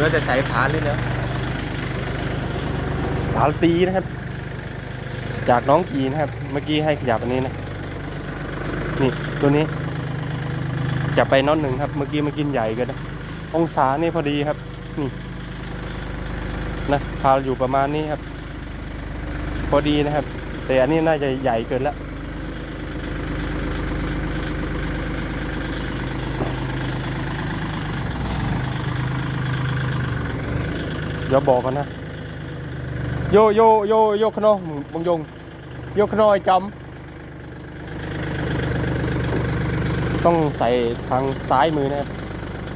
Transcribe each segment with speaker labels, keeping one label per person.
Speaker 1: ลือแต่ใส่ผานเลยเนาะ
Speaker 2: สาลตีนะครับ จากน้องกีนะครับ เมื่อกี้ให้ขยับอันนี้นะ นี่ตัวนี้ จะไปน็อตหนึ่งครับ เมื่อกี้มากินใหญ่เกันนะ องศานี่พอดีครับ นี่นะพาอยู่ประมาณนี้ครับ พอดีนะครับ แต่อันนี้น่าจะใหญ่เกินแล้ว เดี๋ยวบอกกันนะโยโยโยโยขนอมงยงโยขนอไอ้จำต้องใส่ทางซ้ายมือนะครับ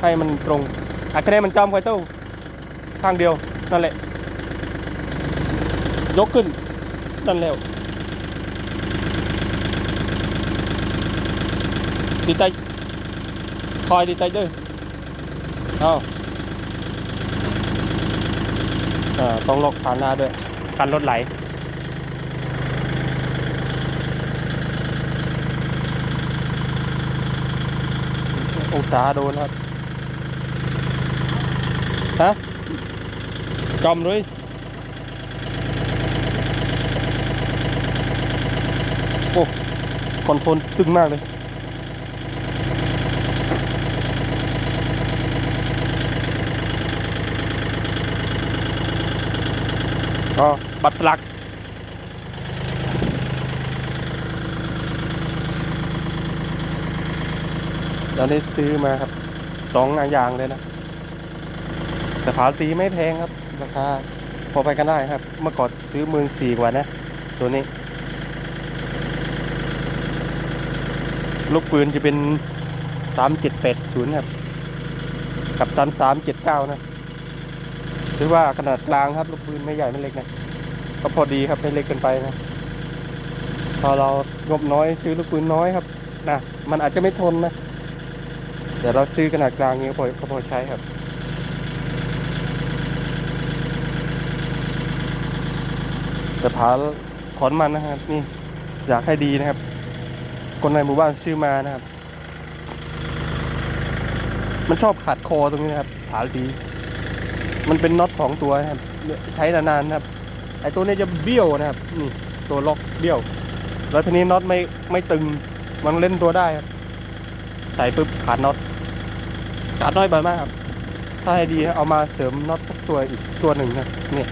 Speaker 2: ให้มันตรงอะคะแนนมันจำไว้ตู้ข้างเดียวนั่นแหละ ยกขึ้นนั่นแล้วตีไตคอยตีไตเด้อเอาเอ่อต้องล็อกผ่านหน้าด้วยกันรถไหล องศาโดนครับ ฮะจอมเลยโอ้คอนโทรลตึงมากเลย ก็บัตรสลัก เราได้ซื้อมาครับสองอย่างเลยนะแต่ผาตีไม่แพงครับ ราคาพอไปกันได้ครับ เมื่อก่อนซื้อหมื่นสี่กว่านะ ตัวนี้ ลูกปืนจะเป็นสามเจ็ดแปดศูนย์ครับ กับสามสามเจ็ดเก้านะ ถือว่าขนาดกลางครับลูกปืนไม่ใหญ่ไม่เล็กนะก็พอดีครับไม่เล็กเกินไปนะพอเรางบน้อยซื้อลูกปืนน้อยครับนะมันอาจจะไม่ทนนะแต่เราซื้อขนาดกลางนี้ก็พอก็พอใช้ครับแต่ผาขอนมันนะครับ นี่อยากให้ดีนะครับ คนในหมู่บ้านซื้อมานะครับ มันชอบขาดคอตรงนี้นะครับผาดี มันเป็นน็อตสองตัวครับ ใช้นานๆนครับไอตัวนี้จะเบี้ยวนะครับ นี่ตัวล็อกเบี้ยว แล้วทีนี้น็อตไม่ไม่ตึงมันเล่นตัวได้ครับ ใส่ปุ๊บขาดน็อตขาดน้อยไปมากครับ ถ้าให้ดีเอามาเสริมน็อตสักตัวอีกตัวหนึ่งครับเนี่ย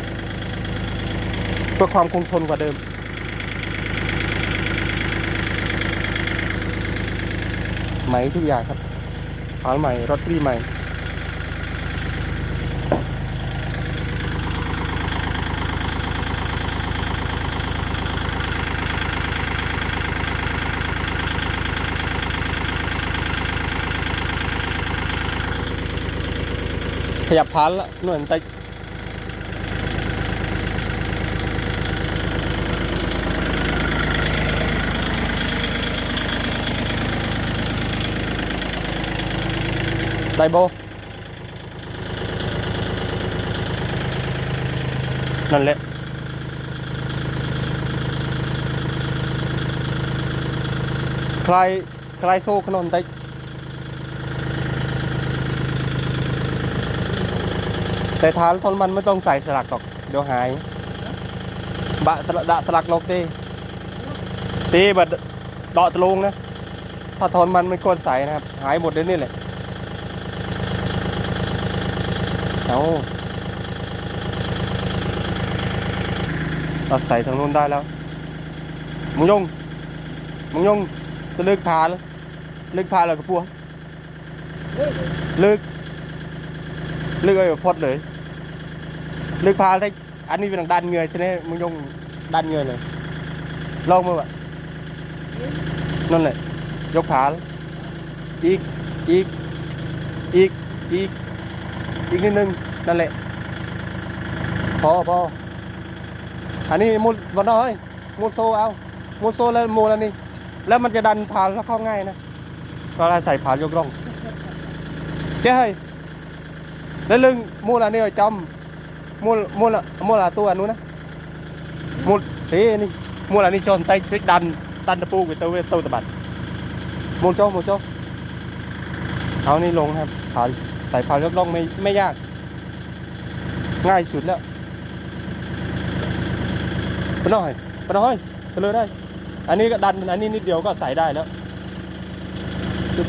Speaker 2: เพื่อความคงทนกว่าเดิมใหม่ทุกอย่างครับผาใหม่รถรีใหม่ ยับพานละหน่วยไตไตโบนั่นแหละใครใครโซ่ขนนไต แต่ฐานทนมันไม่ต้องใส่สลักหรอก เดี๋ยวหายบะสลักดะสลักลกตีตีบัดเดาะตะลุงนะ ถ้าทนมันไม่ควรใส่นะครับ หายหมดเลยนี่แหละเอาเราใส่ทางนู้นได้แล้วมึงยงมึงยงจะเลิกพาแล้วเลิกพาแล้วกับพวกเลิกเลิกไอ้แบบพดเลย ลึกพาได้อันนี้เป็นดันเงยใช่ไหมมึงยงดันเงยเลยลองมาแบบนั่นแหละยกขาอีกอีกอีกอีกอีกนิดนึงนั่นแหละพอพออันนี้มุดวันน้อยมุดโซเอามุดโซแล้วมูแล้วนี่แล้วมันจะดันผาแล้วเข้าง่ายนะก็เราใส่ผานยกร่องเจ้ยแล้วลึงมูลอันนี้ไอ้จำ mua mua là mua là tu anh luôn á mua thế đi mua là đi cho tay cái đàn đàn đập pu của tôi với tôi tập bản mua cho mua cho เอานี่ลงครับผ่านใส่ผ่านยกล่องไม่ไม่ยาก ง่ายสุดแล้วปน่อยปน่อยไปเลยได้ อันนี้ก็ดันอันนี้นิดเดียวก็ใส่ได้แล้ว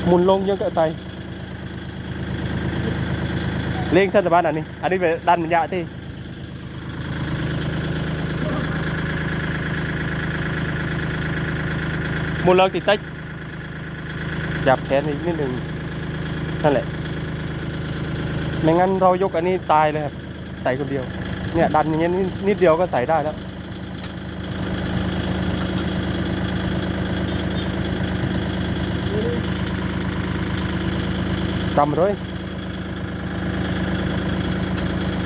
Speaker 2: หมุนลงยังเกินไปเลี้ยงเส้นตะบ้านอันนี้ อันนี้ไปดันมันยะที่ มุนเลิกติดติ๊กจับแขนอีกนิดหนึ่งนั่นแหละไม่งั้นเรายกอันนี้ตายเลยครับ ใส่คนเดียว เนี่ย ดันอย่างเงี้ยนิดนิดเดียวก็ใส่ได้แล้วจำเลย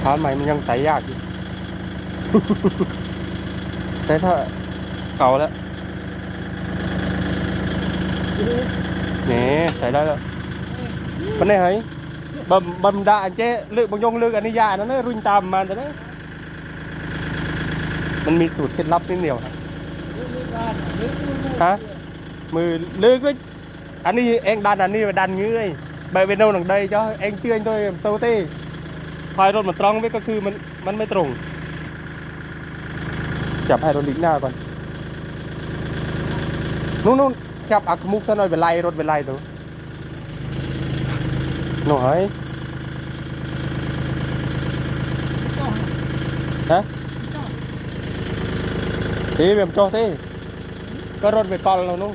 Speaker 2: พานใหม่มันยังใส่ยากอยู่ แต่ถ้าเก่าแล้ว นี่ใส่ได้แล้วมันได้เหรอบำบำดาอันเจ๊เลือกบางยงเลือกอันนี้ยานั่นนะรุ่นตามมันแต่นะมันมีสูตรเคล็ดลับนิดเดียวครับฮะมือเลือกเลยอันนี้เองดันอันนี้มาดันเงยใบเป็นโน่นหนังใด cho เองเตือนตัวเองโตเต้พายรถมันตรงไว้ก็คือมันมันไม่ตรงจับไฮโดรลิกหน้าก่อนนู่นนู่น จับอักขมุกซะหน่อยเป็นไรรถเป็นไรตัวหน่อยฮะทีแบบโจทีก็รถไปก่อนเรานู่น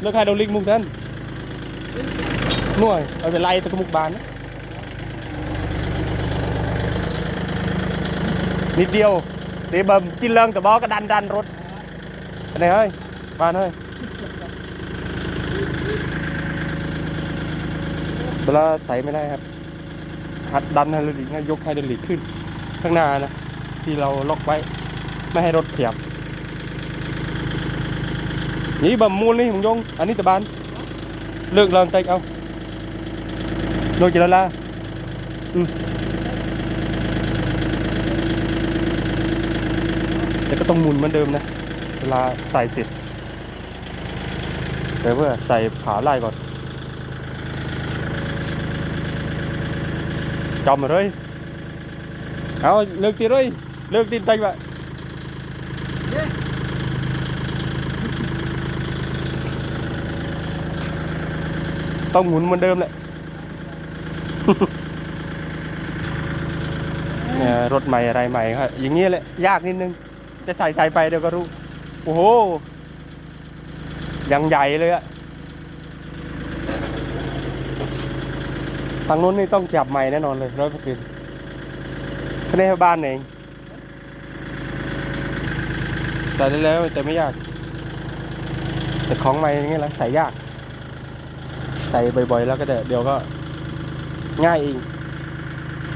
Speaker 2: เลือกไฮโดรลิกมุกเส้นหน่วยเอาเป็นไรตะกมุกบานนะนิดเดียว thì bầm chi lơn từ bó cái đanh đanh rút cái này ơi bạn ơi เวลาใส่ไม่ได้ครับ หัดดันไฮดรอลิกนะยกไฮดรอลิกขึ้น ข้างหน้านะที่เราล็อกไว้ ไม่ให้รถขยับนี่บำมูลนี่ของยง อันนี้ตะบานเลือกลองใจเอาโดนจิรลาอืมแต่ก็ต้องมุนเหมือนเดิมนะ เวลาใส่เสร็จแต่ว่าใส่ขาไล่ก่อน จอมมาเลยเอาเลิกตีเลยเลิกตีนไปวะต้องหมุนเหมือนเดิมแหละเนี่ยรถใหม่อะไรใหม่ครับอย่างนี้แหละยากนิดนึง จะใส่ใส่ไปเดี๋ยวก็รู้ โอ้โหยังใหญ่เลยอะ ทางนู้นนี่ต้องจับใหม่แน่นอนเลยร้อยเปอร์เซ็นต์คะแนนบ้านเองใส่ได้แล้วแต่ไม่ยาก แต่ของใหม่อย่างเงี้ยแหละใส่ยาก ใส่บ่อยๆ แล้วก็เดี๋ยวเดี๋ยวก็ง่ายเอง